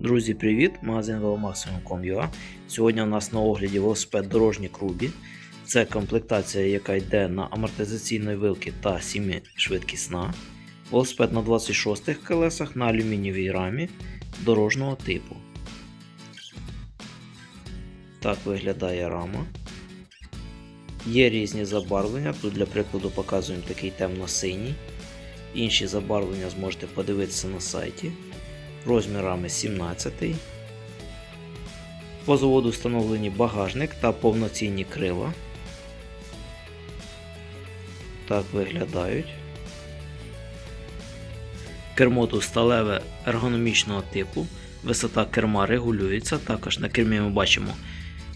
Друзі, привіт! Магазин velomaximum.com.ua Сьогодні у нас на огляді велосипед дорожній Крубі. Це комплектація, яка йде на амортизаційної вилки та 7 швидкісна. Велосипед на 26 колесах на алюмінієвій рамі дорожнього типу. Так виглядає рама. Є різні забарвлення. Тут для прикладу показуємо такий темно-синій. Інші забарвлення зможете подивитися на сайті розмірами 17. По заводу встановлені багажник та повноцінні крила. Так виглядають. Кермо тут сталеве ергономічного типу. Висота керма регулюється. Також на кермі ми бачимо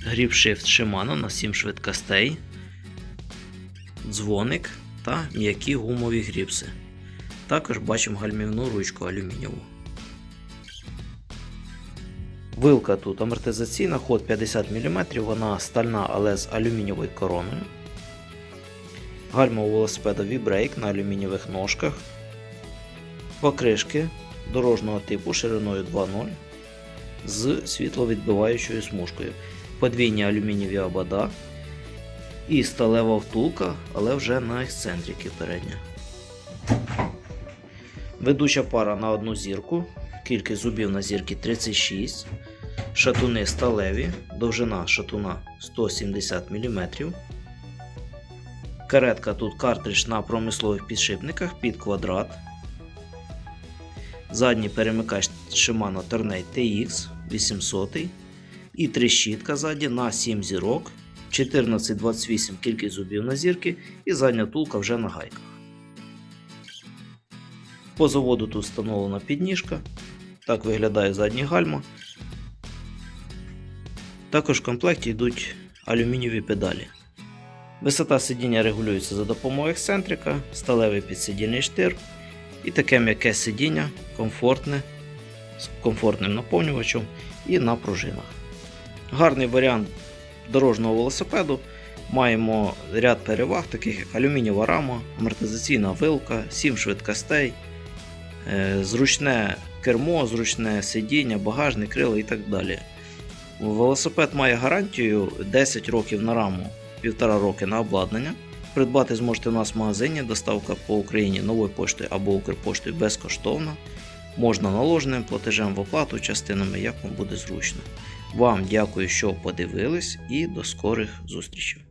Grip Shift Shimano на 7 швидкостей, дзвоник та м'які гумові гріпси. Також бачимо гальмівну ручку алюмінієву. Вилка тут амортизаційна, ход 50 мм, вона стальна, але з алюмінієвою короною. Гальма у велосипеда V-Brake на алюмінієвих ножках. Покришки дорожнього типу шириною 2.0 з світловідбиваючою смужкою. Подвійні алюмінієві обода і сталева втулка, але вже на ексцентрики передня. Ведуча пара на одну зірку. Кількість зубів на зірки 36. Шатуни сталеві, довжина шатуна 170 мм. Каретка тут картридж на промислових підшипниках під квадрат. Задній перемикач Shimano Tornade TX 800 і трещітка ззаді на 7 зірок, 14-28 кількість зубів на зірки і задня тулка вже на гайках. По заводу тут встановлена підніжка. Так виглядає задні гальма. Також в комплекті йдуть алюмінієві педалі. Висота сидіння регулюється за допомогою ексцентрика, сталевий підсидільний штир і таке м'яке сидіння, комфортне, з комфортним наповнювачем і на пружинах. Гарний варіант дорожнього велосипеду. Маємо ряд переваг, таких як алюмінієва рама, амортизаційна вилка, 7 швидкостей, зручне кермо, зручне сидіння, багажник, крила і так далі. Велосипед має гарантію 10 років на раму, 1,5 роки на обладнання. Придбати зможете у нас в магазині, доставка по Україні новою поштою або Укрпоштою безкоштовна. Можна наложеним платежем в оплату частинами, як вам буде зручно. Вам дякую, що подивились, і до скорих зустрічей.